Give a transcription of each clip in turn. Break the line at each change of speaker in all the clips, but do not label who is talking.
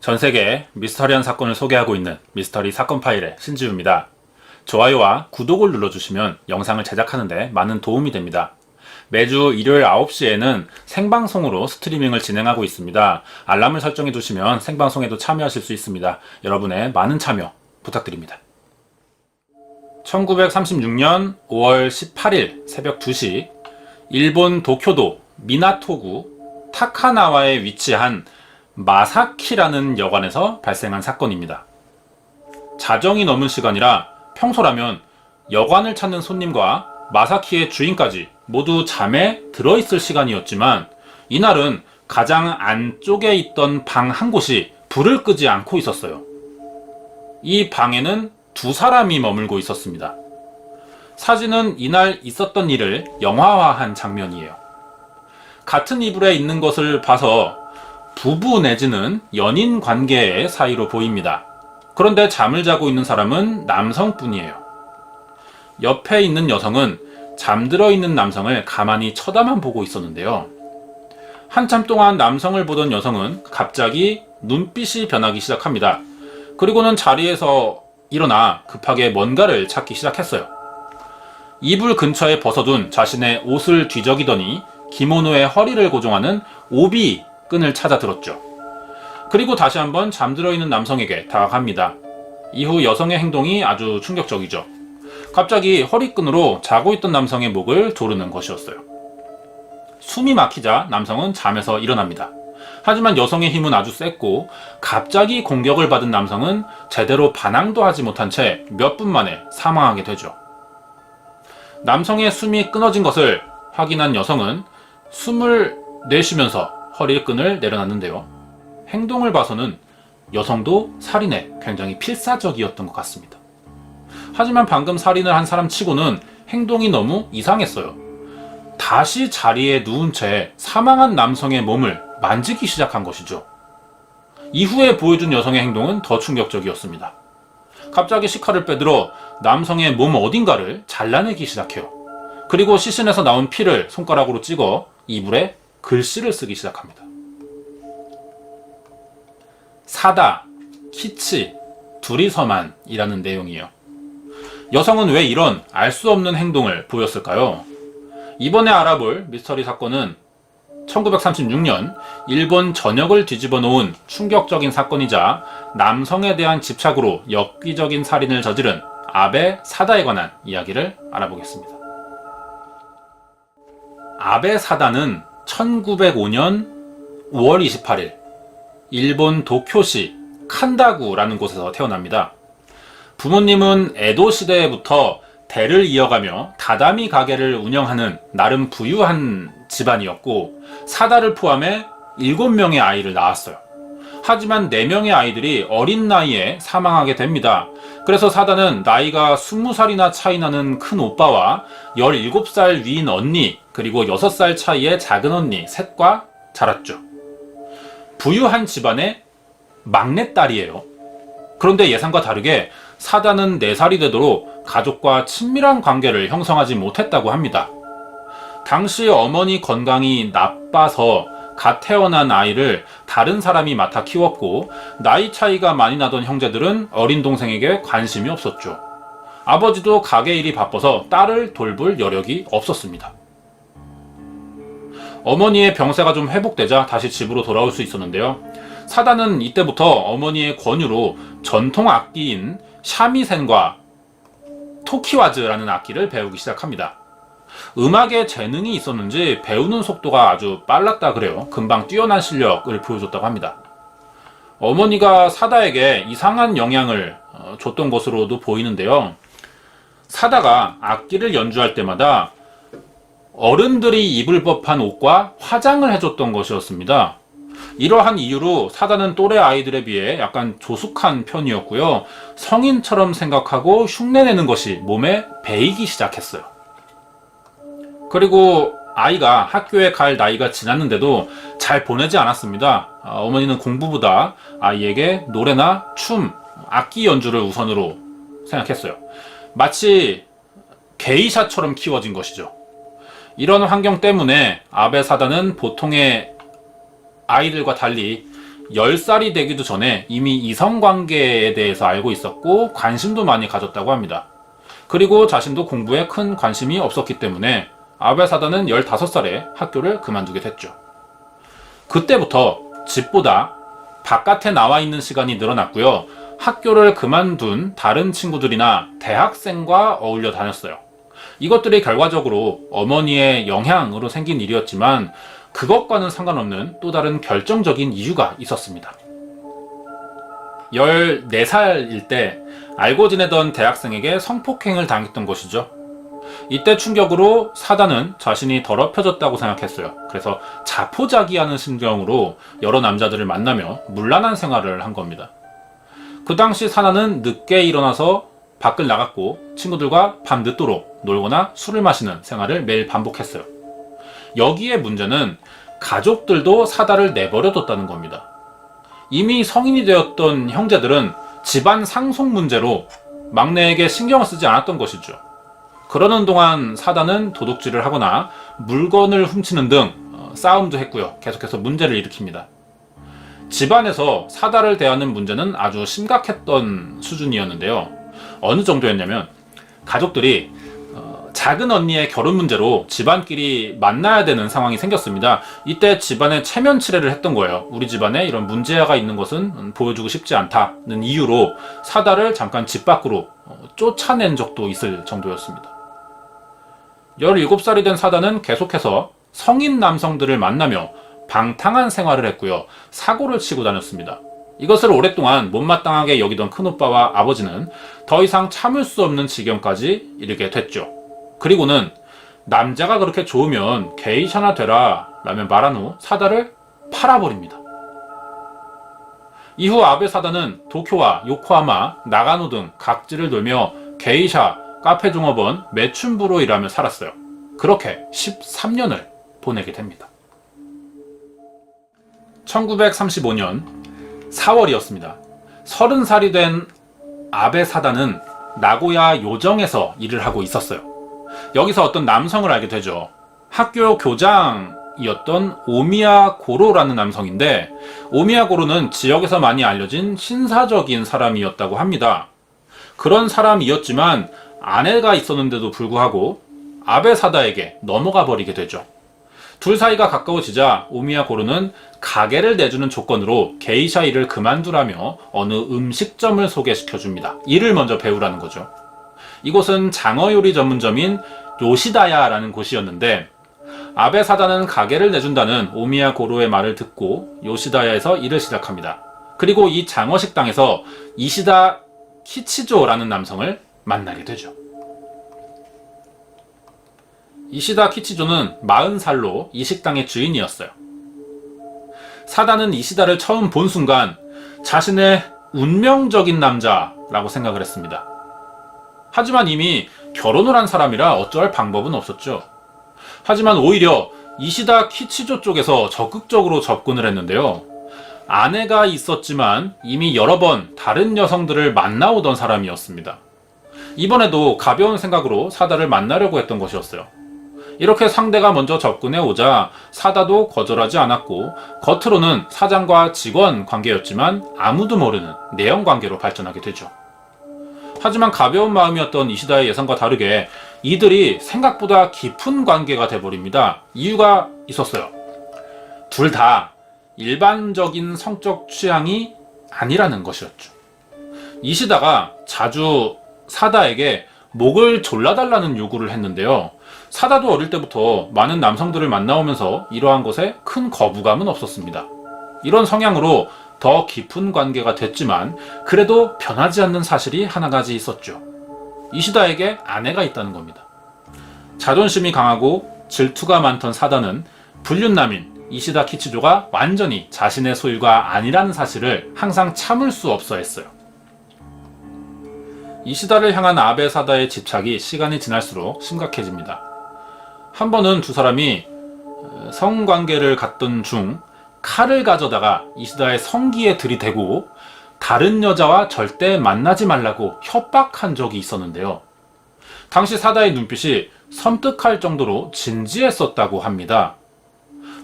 전 세계 미스터리한 사건을 소개하고 있는 미스터리 사건 파일의 신지우입니다. 좋아요와 구독을 눌러주시면 영상을 제작하는데 많은 도움이 됩니다. 매주 일요일 9시에는 생방송으로 스트리밍을 진행하고 있습니다. 알람을 설정해 두시면 생방송에도 참여하실 수 있습니다. 여러분의 많은 참여 부탁드립니다. 1936년 5월 18일 새벽 2시 일본 도쿄도 미나토구 타카나와에 위치한 마사키라는 여관에서 발생한 사건입니다. 자정이 넘은 시간이라 평소라면 여관을 찾는 손님과 마사키의 주인까지 모두 잠에 들어있을 시간이었지만 이날은 가장 안쪽에 있던 방 한 곳이 불을 끄지 않고 있었어요. 이 방에는 두 사람이 머물고 있었습니다. 사진은 이날 있었던 일을 영화화한 장면이에요. 같은 이불에 있는 것을 봐서 부부 내지는 연인 관계의 사이로 보입니다. 그런데 잠을 자고 있는 사람은 남성뿐이에요. 옆에 있는 여성은 잠들어 있는 남성을 가만히 쳐다만 보고 있었는데요. 한참 동안 남성을 보던 여성은 갑자기 눈빛이 변하기 시작합니다. 그리고는 자리에서 일어나 급하게 뭔가를 찾기 시작했어요. 이불 근처에 벗어둔 자신의 옷을 뒤적이더니 기모노의 허리를 고정하는 오비 끈을 찾아 들었죠. 그리고 다시 한번 잠들어 있는 남성에게 다가갑니다. 이후 여성의 행동이 아주 충격적이죠. 갑자기 허리끈으로 자고 있던 남성의 목을 조르는 것이었어요. 숨이 막히자 남성은 잠에서 일어납니다. 하지만 여성의 힘은 아주 셌고 갑자기 공격을 받은 남성은 제대로 반항도 하지 못한 채 몇 분 만에 사망하게 되죠. 남성의 숨이 끊어진 것을 확인한 여성은 숨을 내쉬면서 허리끈을 내려놨는데요. 행동을 봐서는 여성도 살인에 굉장히 필사적이었던 것 같습니다. 하지만 방금 살인을 한 사람 치고는 행동이 너무 이상했어요. 다시 자리에 누운 채 사망한 남성의 몸을 만지기 시작한 것이죠. 이후에 보여준 여성의 행동은 더 충격적이었습니다. 갑자기 시카를 빼들어 남성의 몸 어딘가를 잘라내기 시작해요. 그리고 시신에서 나온 피를 손가락으로 찍어 이불에 글씨를 쓰기 시작합니다. 사다, 키치, 둘이서만이라는 내용이에요. 여성은 왜 이런 알 수 없는 행동을 보였을까요? 이번에 알아볼 미스터리 사건은 1936년 일본 전역을 뒤집어 놓은 충격적인 사건이자 남성에 대한 집착으로 엽기적인 살인을 저지른 아베 사다에 관한 이야기를 알아보겠습니다. 아베 사다는 1905년 5월 28일 일본 도쿄시 칸다구라는 곳에서 태어납니다. 부모님은 에도 시대부터 대를 이어가며 다다미 가게를 운영하는 나름 부유한 집안이었고 사다를 포함해 7명의 아이를 낳았어요. 하지만 4명의 아이들이 어린 나이에 사망하게 됩니다. 그래서 사다는 나이가 20살이나 차이 나는 큰 오빠와 17살 위인 언니, 그리고 6살 차이의 작은 언니 셋과 자랐죠. 부유한 집안의 막내딸이에요. 그런데 예상과 다르게 사다는 4살이 되도록 가족과 친밀한 관계를 형성하지 못했다고 합니다. 당시 어머니 건강이 나빠서 갓 태어난 아이를 다른 사람이 맡아 키웠고 나이 차이가 많이 나던 형제들은 어린 동생에게 관심이 없었죠. 아버지도 가게 일이 바빠서 딸을 돌볼 여력이 없었습니다. 어머니의 병세가 좀 회복되자 다시 집으로 돌아올 수 있었는데요. 사다는 이때부터 어머니의 권유로 전통 악기인 샤미센과 토키와즈라는 악기를 배우기 시작합니다. 음악에 재능이 있었는지 배우는 속도가 아주 빨랐다 그래요. 금방 뛰어난 실력을 보여줬다고 합니다. 어머니가 사다에게 이상한 영향을 어, 줬던 것으로도 보이는데요. 사다가 악기를 연주할 때마다 어른들이 입을 법한 옷과 화장을 해줬던 것이었습니다. 이러한 이유로 사다는 또래 아이들에 비해 약간 조숙한 편이었고요. 성인처럼 생각하고 흉내내는 것이 몸에 배이기 시작했어요. 그리고 아이가 학교에 갈 나이가 지났는데도 잘 보내지 않았습니다. 아, 어머니는 공부보다 아이에게 노래나 춤, 악기 연주를 우선으로 생각했어요. 마치 게이샤처럼 키워진 것이죠. 이런 환경 때문에 아베 사다는 보통의 아이들과 달리 10살이 되기도 전에 이미 이성관계에 대해서 알고 있었고 관심도 많이 가졌다고 합니다. 그리고 자신도 공부에 큰 관심이 없었기 때문에 아베 사다는 15살에 학교를 그만두게 됐죠. 그때부터 집보다 바깥에 나와 있는 시간이 늘어났고요. 학교를 그만둔 다른 친구들이나 대학생과 어울려 다녔어요. 이것들이 결과적으로 어머니의 영향으로 생긴 일이었지만 그것과는 상관없는 또 다른 결정적인 이유가 있었습니다. 14살일 때 알고 지내던 대학생에게 성폭행을 당했던 것이죠. 이때 충격으로 사단은 자신이 더럽혀졌다고 생각했어요. 그래서 자포자기하는 심정으로 여러 남자들을 만나며 문란한 생활을 한 겁니다. 그 당시 사나는 늦게 일어나서 밖을 나갔고 친구들과 밤 늦도록 놀거나 술을 마시는 생활을 매일 반복했어요. 여기에 문제는 가족들도 사다를 내버려뒀다는 겁니다. 이미 성인이 되었던 형제들은 집안 상속 문제로 막내에게 신경을 쓰지 않았던 것이죠. 그러는 동안 사단은 도둑질을 하거나 물건을 훔치는 등 어, 싸움도 했고요. 계속해서 문제를 일으킵니다. 집안에서 사다를 대하는 문제는 아주 심각했던 수준이었는데요. 어느 정도였냐면 가족들이 어, 작은 언니의 결혼 문제로 집안끼리 만나야 되는 상황이 생겼습니다. 이때 집안에 체면 치레를 했던 거예요. 우리 집안에 이런 문제가 있는 것은 음, 보여주고 싶지 않다는 이유로 사다를 잠깐 집 밖으로 어, 쫓아낸 적도 있을 정도였습니다. 17살이 된 사다는 계속해서 성인 남성들을 만나며 방탕한 생활을 했고요. 사고를 치고 다녔습니다. 이것을 오랫동안 못마땅하게 여기던 큰오빠와 아버지는 더 이상 참을 수 없는 지경까지 이르게 됐죠. 그리고는 남자가 그렇게 좋으면 게이샤나 되라 라며 말한 후 사다를 팔아버립니다. 이후 아베 사다는 도쿄와 요코하마, 나가노 등 각지를 돌며 게이샤, 카페 종업원, 매춘부로 일하며 살았어요. 그렇게 13년을 보내게 됩니다. 1935년 4월이었습니다. 30살이 된 아베 사다는 나고야 요정에서 일을 하고 있었어요. 여기서 어떤 남성을 알게 되죠. 학교 교장이었던 오미야 고로라는 남성인데 오미야 고로는 지역에서 많이 알려진 신사적인 사람이었다고 합니다. 그런 사람이었지만 아내가 있었는데도 불구하고 아베 사다에게 넘어가 버리게 되죠. 둘 사이가 가까워지자 오미야 고르는 가게를 내주는 조건으로 게이샤 일을 그만두라며 어느 음식점을 소개시켜 줍니다. 일을 먼저 배우라는 거죠. 이곳은 장어 요리 전문점인 요시다야라는 곳이었는데 아베 사다는 가게를 내준다는 오미야 고로의 말을 듣고 요시다야에서 일을 시작합니다. 그리고 이 장어 식당에서 이시다 키치조라는 남성을 만나게 되죠. 이시다 키치조는 40살로 이 식당의 주인이었어요. 사다는 이시다를 처음 본 순간 자신의 운명적인 남자라고 생각을 했습니다. 하지만 이미 결혼을 한 사람이라 어쩔 방법은 없었죠. 하지만 오히려 이시다 키치조 쪽에서 적극적으로 접근을 했는데요. 아내가 있었지만 이미 여러 번 다른 여성들을 만나오던 사람이었습니다. 이번에도 가벼운 생각으로 사다를 만나려고 했던 것이었어요. 이렇게 상대가 먼저 접근해 오자 사다도 거절하지 않았고 겉으로는 사장과 직원 관계였지만 아무도 모르는 내연 관계로 발전하게 되죠. 하지만 가벼운 마음이었던 이시다의 예상과 다르게 이들이 생각보다 깊은 관계가 돼버립니다. 이유가 있었어요. 둘 다 일반적인 성적 취향이 아니라는 것이었죠. 이시다가 자주 사다에게 목을 졸라달라는 요구를 했는데요. 사다도 어릴 때부터 많은 남성들을 만나오면서 이러한 것에 큰 거부감은 없었습니다. 이런 성향으로 더 깊은 관계가 됐지만 그래도 변하지 않는 사실이 하나 가지 있었죠. 이시다에게 아내가 있다는 겁니다. 자존심이 강하고 질투가 많던 사다는 불륜남인 이시다 키치조가 완전히 자신의 소유가 아니라는 사실을 항상 참을 수 없어 했어요. 이시다를 향한 아베 사다의 집착이 시간이 지날수록 심각해집니다. 한 번은 두 사람이 어, 성관계를 갖던 중 칼을 가져다가 이시다의 성기에 들이대고 다른 여자와 절대 만나지 말라고 협박한 적이 있었는데요. 당시 사다의 눈빛이 섬뜩할 정도로 진지했었다고 합니다.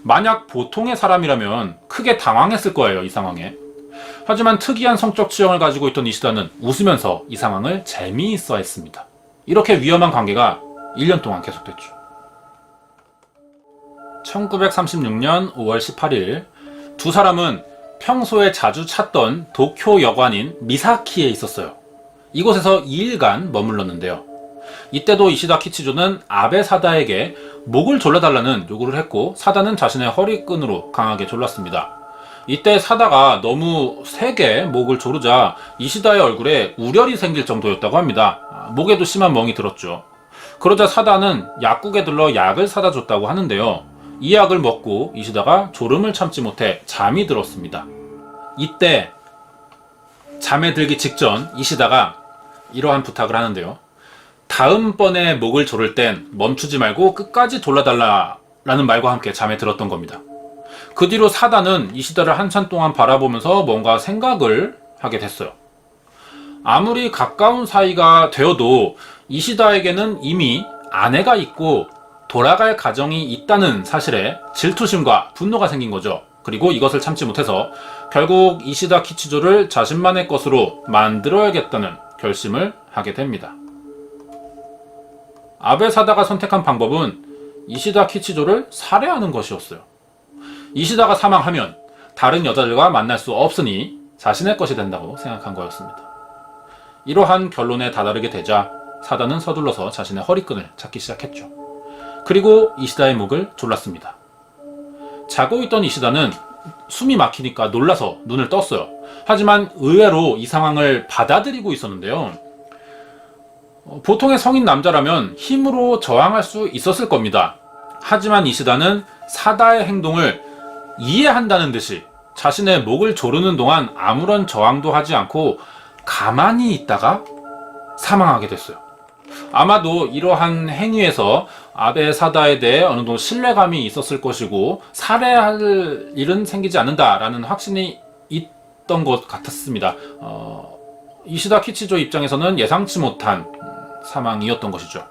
만약 보통의 사람이라면 크게 당황했을 거예요, 이 상황에. 하지만 특이한 성적 취향을 가지고 있던 이시다는 웃으면서 이 상황을 재미있어 했습니다. 이렇게 위험한 관계가 1년 동안 계속됐죠. 1936년 5월 18일 두 사람은 평소에 자주 찾던 도쿄 여관인 미사키에 있었어요. 이곳에서 2일간 머물렀는데요. 이때도 이시다 키치조는 아베 사다에게 목을 졸라달라는 요구를 했고 사다는 자신의 허리끈으로 강하게 졸랐습니다. 이때 사다가 너무 세게 목을 조르자 이시다의 얼굴에 우열이 생길 정도였다고 합니다. 아, 목에도 심한 멍이 들었죠. 그러자 사다는 약국에 들러 약을 사다 줬다고 하는데요. 이 약을 먹고 이시다가 졸음을 참지 못해 잠이 들었습니다. 이때 잠에 들기 직전 이시다가 이러한 부탁을 하는데요. 다음번에 목을 조를 땐 멈추지 말고 끝까지 돌아달라라는 말과 함께 잠에 들었던 겁니다. 그 뒤로 사다는 이시다를 한참 동안 바라보면서 뭔가 생각을 하게 됐어요. 아무리 가까운 사이가 되어도 이시다에게는 이미 아내가 있고 돌아갈 가정이 있다는 사실에 질투심과 분노가 생긴 거죠. 그리고 이것을 참지 못해서 결국 이시다 키치조를 자신만의 것으로 만들어야겠다는 결심을 하게 됩니다. 아베 사다가 선택한 방법은 이시다 키치조를 살해하는 것이었어요. 이시다가 사망하면 다른 여자들과 만날 수 없으니 자신의 것이 된다고 생각한 거였습니다. 이러한 결론에 다다르게 되자 사다는 서둘러서 자신의 허리끈을 찾기 시작했죠. 그리고 이시다의 목을 졸랐습니다. 자고 있던 이시다는 숨이 막히니까 놀라서 눈을 떴어요. 하지만 의외로 이 상황을 받아들이고 있었는데요. 어, 보통의 성인 남자라면 힘으로 저항할 수 있었을 겁니다. 하지만 이시다는 사다의 행동을 이해한다는 듯이 자신의 목을 조르는 동안 아무런 저항도 하지 않고 가만히 있다가 사망하게 됐어요. 아마도 이러한 행위에서 아베 사다에 대해 어느 정도 신뢰감이 있었을 것이고 살해할 일은 생기지 않는다라는 확신이 있던 것 같았습니다. 어, 이시다 키치조 입장에서는 예상치 못한 사망이었던 것이죠.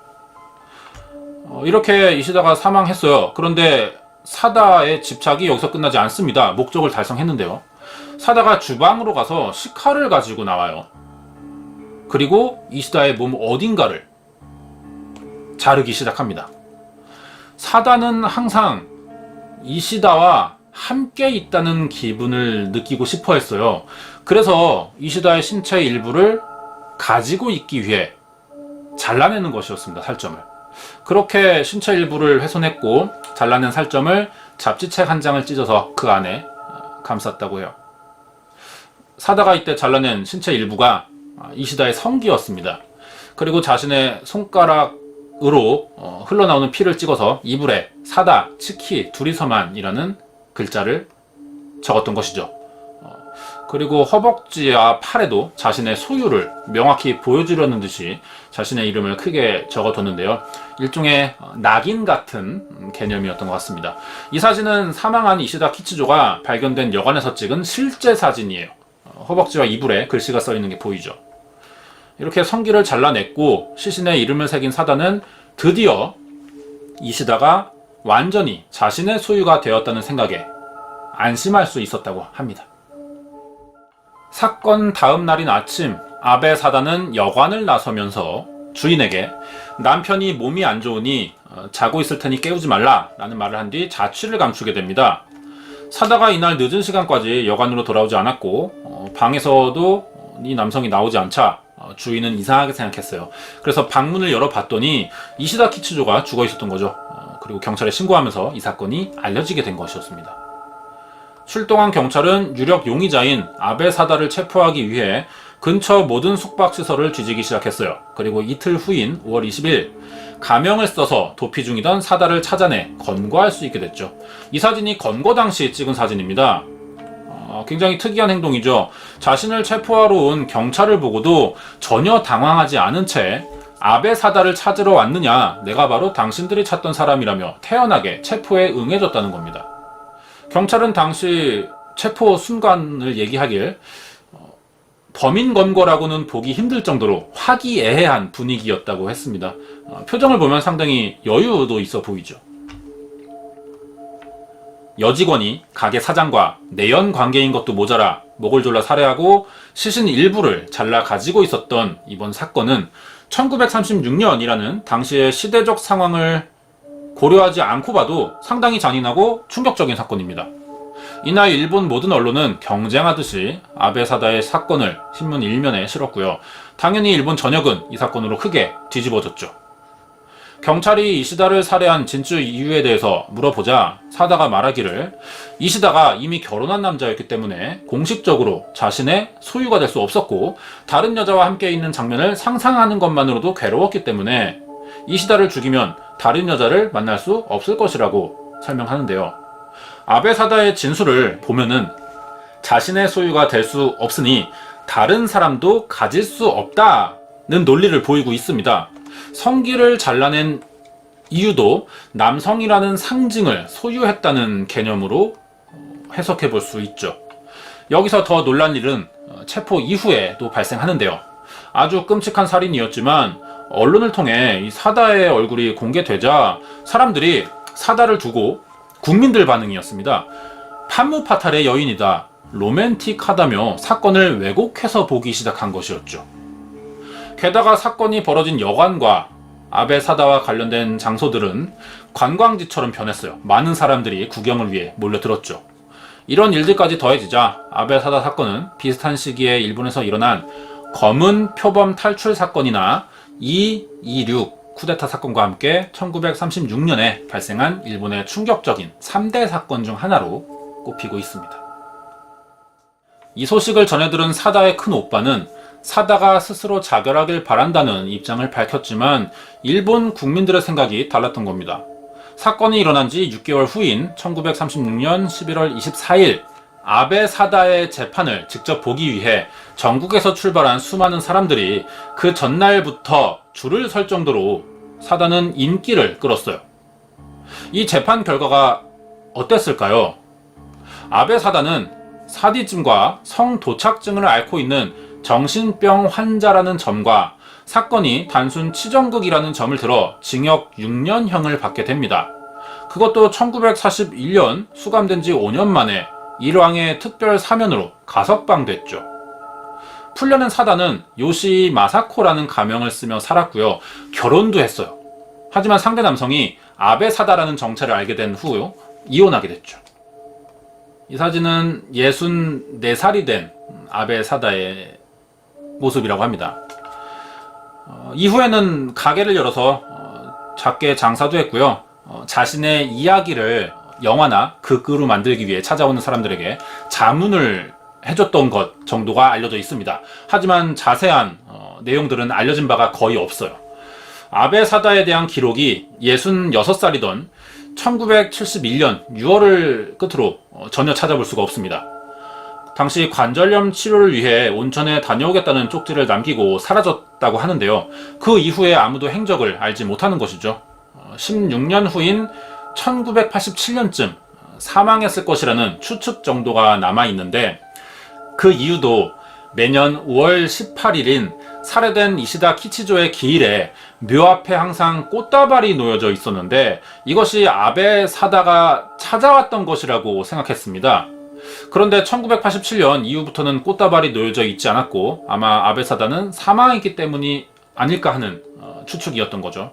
어, 이렇게 이시다가 사망했어요. 그런데 사다의 집착이 여기서 끝나지 않습니다. 목적을 달성했는데요. 사다가 주방으로 가서 식칼을 가지고 나와요. 그리고 이시다의 몸 어딘가를 자르기 시작합니다. 사다는 항상 이시다와 함께 있다는 기분을 느끼고 싶어 했어요. 그래서 이시다의 신체 일부를 가지고 있기 위해 잘라내는 것이었습니다. 살점을. 그렇게 신체 일부를 훼손했고 잘라낸 살점을 잡지책 한 장을 찢어서 그 안에 감쌌다고 해요. 사다가 이때 잘라낸 신체 일부가 이시다의 성기였습니다. 그리고 자신의 손가락 으로 어, 흘러나오는 피를 찍어서 이불에 사다, 치키, 둘이서만이라는 글자를 적었던 것이죠. 어, 그리고 허벅지와 팔에도 자신의 소유를 명확히 보여주려는 듯이 자신의 이름을 크게 적어뒀는데요. 일종의 어, 낙인 같은 개념이었던 것 같습니다. 이 사진은 사망한 이시다 키치조가 발견된 여관에서 찍은 실제 사진이에요. 어, 허벅지와 이불에 글씨가 써 있는 게 보이죠. 이렇게 성기를 잘라냈고 시신의 이름을 새긴 사단은 드디어 이시다가 완전히 자신의 소유가 되었다는 생각에 안심할 수 있었다고 합니다. 사건 다음 날인 아침, 아베 사단은 여관을 나서면서 주인에게 남편이 몸이 안 좋으니 어, 자고 있을 테니 깨우지 말라 라는 말을 한 뒤 자취를 감추게 됩니다. 사다가 이날 늦은 시간까지 여관으로 돌아오지 않았고 어, 방에서도 이 남성이 나오지 않자 어, 주인은 이상하게 생각했어요. 그래서 방문을 열어봤더니 이시다 키츠조가 죽어 있었던 거죠. 어, 그리고 경찰에 신고하면서 이 사건이 알려지게 된 것이었습니다. 출동한 경찰은 유력 용의자인 아베 사다를 체포하기 위해 근처 모든 숙박시설을 뒤지기 시작했어요. 그리고 이틀 후인 5월 20일 가명을 써서 도피 중이던 사다를 찾아내 건거할 수 있게 됐죠. 이 사진이 건거 당시 찍은 사진입니다. 어, 굉장히 특이한 행동이죠. 자신을 체포하러 온 경찰을 보고도 전혀 당황하지 않은 채 아베 사다를 찾으러 왔느냐, 내가 바로 당신들이 찾던 사람이라며 태연하게 체포에 응해줬다는 겁니다. 경찰은 당시 체포 순간을 얘기하길 어, 범인 검거라고는 보기 힘들 정도로 화기애애한 분위기였다고 했습니다. 어, 표정을 보면 상당히 여유도 있어 보이죠. 여직원이 가게 사장과 내연 관계인 것도 모자라 목을 졸라 살해하고 시신 일부를 잘라 가지고 있었던 이번 사건은 1936년이라는 당시의 시대적 상황을 고려하지 않고 봐도 상당히 잔인하고 충격적인 사건입니다. 이날 일본 모든 언론은 경쟁하듯이 아베 사다의 사건을 신문 일면에 실었고요. 당연히 일본 전역은 이 사건으로 크게 뒤집어졌죠. 경찰이 이시다를 살해한 진주 이유에 대해서 물어보자 사다가 말하기를 이시다가 이미 결혼한 남자였기 때문에 공식적으로 자신의 소유가 될 수 없었고 다른 여자와 함께 있는 장면을 상상하는 것만으로도 괴로웠기 때문에 이시다를 죽이면 다른 여자를 만날 수 없을 것이라고 설명하는데요. 아베 사다의 진술을 보면은 자신의 소유가 될 수 없으니 다른 사람도 가질 수 없다는 논리를 보이고 있습니다. 성기를 잘라낸 이유도 남성이라는 상징을 소유했다는 개념으로 해석해 볼 수 있죠. 여기서 더 놀란 일은 어, 체포 이후에도 발생하는데요. 아주 끔찍한 살인이었지만 언론을 통해 이 사다의 얼굴이 공개되자 사람들이 사다를 두고 국민들 반응이었습니다. 판무파탈의 여인이다. 로맨틱하다며 사건을 왜곡해서 보기 시작한 것이었죠. 게다가 사건이 벌어진 여관과 아베 사다와 관련된 장소들은 관광지처럼 변했어요. 많은 사람들이 구경을 위해 몰려들었죠. 이런 일들까지 더해지자 아베 사다 사건은 비슷한 시기에 일본에서 일어난 검은 표범 탈출 사건이나 226 쿠데타 사건과 함께 1936년에 발생한 일본의 충격적인 3대 사건 중 하나로 꼽히고 있습니다. 이 소식을 전해들은 사다의 큰 오빠는 사다가 스스로 자결하길 바란다는 입장을 밝혔지만 일본 국민들의 생각이 달랐던 겁니다. 사건이 일어난 지 6개월 후인 1936년 11월 24일 아베 사다의 재판을 직접 보기 위해 전국에서 출발한 수많은 사람들이 그 전날부터 줄을 설 정도로 사다는 인기를 끌었어요. 이 재판 결과가 어땠을까요? 아베 사다는 사디즘과 성도착증을 앓고 있는 정신병 환자라는 점과 사건이 단순 치정극이라는 점을 들어 징역 6년형을 받게 됩니다. 그것도 1941년 수감된 지 5년 만에 일왕의 특별 사면으로 가석방됐죠. 풀려낸 사단은 요시 마사코라는 가명을 쓰며 살았고요. 결혼도 했어요. 하지만 상대 남성이 아베 사다라는 정체를 알게 된 후 이혼하게 됐죠. 이 사진은 64살이 된 아베 사다의 모습이라고 합니다. 어, 이후에는 가게를 열어서 어, 작게 장사도 했고요. 어, 자신의 이야기를 영화나 극으로 만들기 위해 찾아오는 사람들에게 자문을 해줬던 것 정도가 알려져 있습니다. 하지만 자세한 어, 내용들은 알려진 바가 거의 없어요. 아베 사다에 대한 기록이 66살이던 1971년 6월을 끝으로 어, 전혀 찾아볼 수가 없습니다. 당시 관절염 치료를 위해 온천에 다녀오겠다는 쪽지를 남기고 사라졌다고 하는데요. 그 이후에 아무도 행적을 알지 못하는 것이죠. 어, 16년 후인 1987년쯤 사망했을 것이라는 추측 정도가 남아 있는데 그 이유도 매년 5월 18일인 살해된 이시다 키치조의 기일에 묘 앞에 항상 꽃다발이 놓여져 있었는데 이것이 아베 사다가 찾아왔던 것이라고 생각했습니다. 그런데 1987년 이후부터는 꽃다발이 놓여져 있지 않았고 아마 아베 사다는 사망했기 때문이 아닐까 하는 어, 추측이었던 거죠.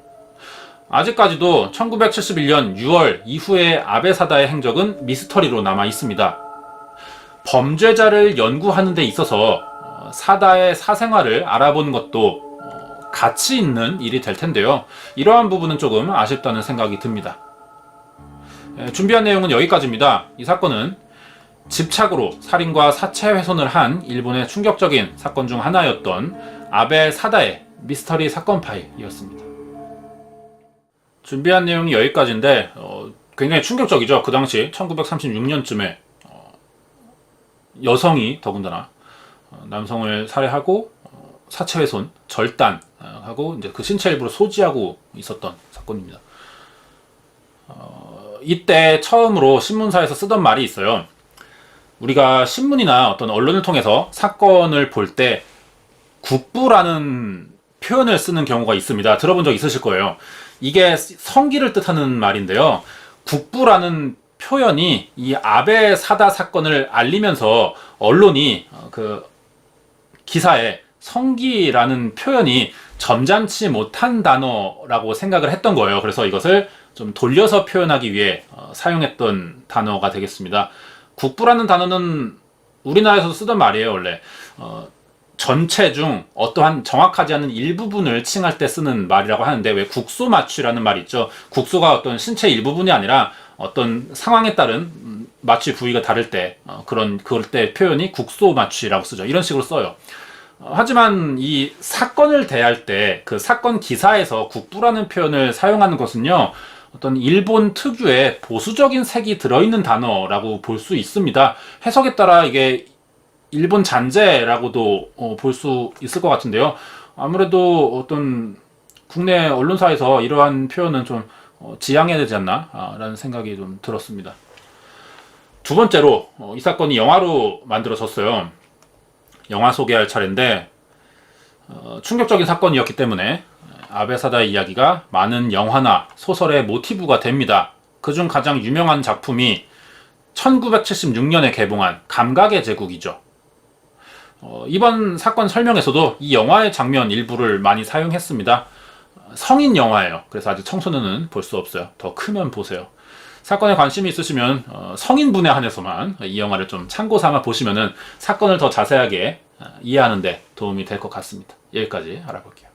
아직까지도 1971년 6월 이후의 아베 사다의 행적은 미스터리로 남아 있습니다. 범죄자를 연구하는 데 있어서 어, 사다의 사생활을 알아보는 것도 어, 가치 있는 일이 될 텐데요. 이러한 부분은 조금 아쉽다는 생각이 듭니다. 예, 준비한 내용은 여기까지입니다. 이 사건은 집착으로 살인과 사체 훼손을 한 일본의 충격적인 사건 중 하나였던 아베 사다의 미스터리 사건 파일이었습니다. 준비한 내용이 여기까지인데 어, 굉장히 충격적이죠. 그 당시 1936년쯤에 어, 여성이 더군다나 어, 남성을 살해하고 어, 사체 훼손, 절단하고 이제 그 신체 일부를 소지하고 있었던 사건입니다. 어, 이때 처음으로 신문사에서 쓰던 말이 있어요. 우리가 신문이나 어떤 언론을 통해서 사건을 볼 때 국부라는 표현을 쓰는 경우가 있습니다. 들어본 적 있으실 거예요. 이게 성기를 뜻하는 말인데요. 국부라는 표현이 이 아베 사다 사건을 알리면서 언론이 어, 그 기사에 성기라는 표현이 점잖지 못한 단어라고 생각을 했던 거예요. 그래서 이것을 좀 돌려서 표현하기 위해 어, 사용했던 단어가 되겠습니다. 국부라는 단어는 우리나라에서 쓰던 말이에요, 원래. 어, 전체 중 어떠한 정확하지 않은 일부분을 칭할 때 쓰는 말이라고 하는데 왜 국소 마취라는 말이 있죠. 국소가 어떤 신체 일부분이 아니라 어떤 상황에 따른 음, 마취 부위가 다를 때 어, 그런 그럴 때 표현이 국소 마취라고 쓰죠. 이런 식으로 써요. 어, 하지만 이 사건을 대할 때 그 사건 기사에서 국부라는 표현을 사용하는 것은요. 어떤 일본 특유의 보수적인 색이 들어있는 단어라고 볼 수 있습니다. 해석에 따라 이게 일본 잔재라고도 어, 볼 수 있을 것 같은데요. 아무래도 어떤 국내 언론사에서 이러한 표현은 좀 어, 지양해야 되지 않나라는 생각이 좀 들었습니다. 두 번째로 어, 이 사건이 영화로 만들어졌어요. 영화 소개할 차례인데 어, 충격적인 사건이었기 때문에 아베 사다의 이야기가 많은 영화나 소설의 모티브가 됩니다. 그중 가장 유명한 작품이 1976년에 개봉한 감각의 제국이죠. 어, 이번 사건 설명에서도 이 영화의 장면 일부를 많이 사용했습니다. 어, 성인 영화예요. 그래서 아직 청소년은 볼 수 없어요. 더 크면 보세요. 사건에 관심이 있으시면 어, 성인분에 한해서만 이 영화를 좀 참고 삼아 보시면은 사건을 더 자세하게 어, 이해하는데 도움이 될 것 같습니다. 여기까지 알아볼게요.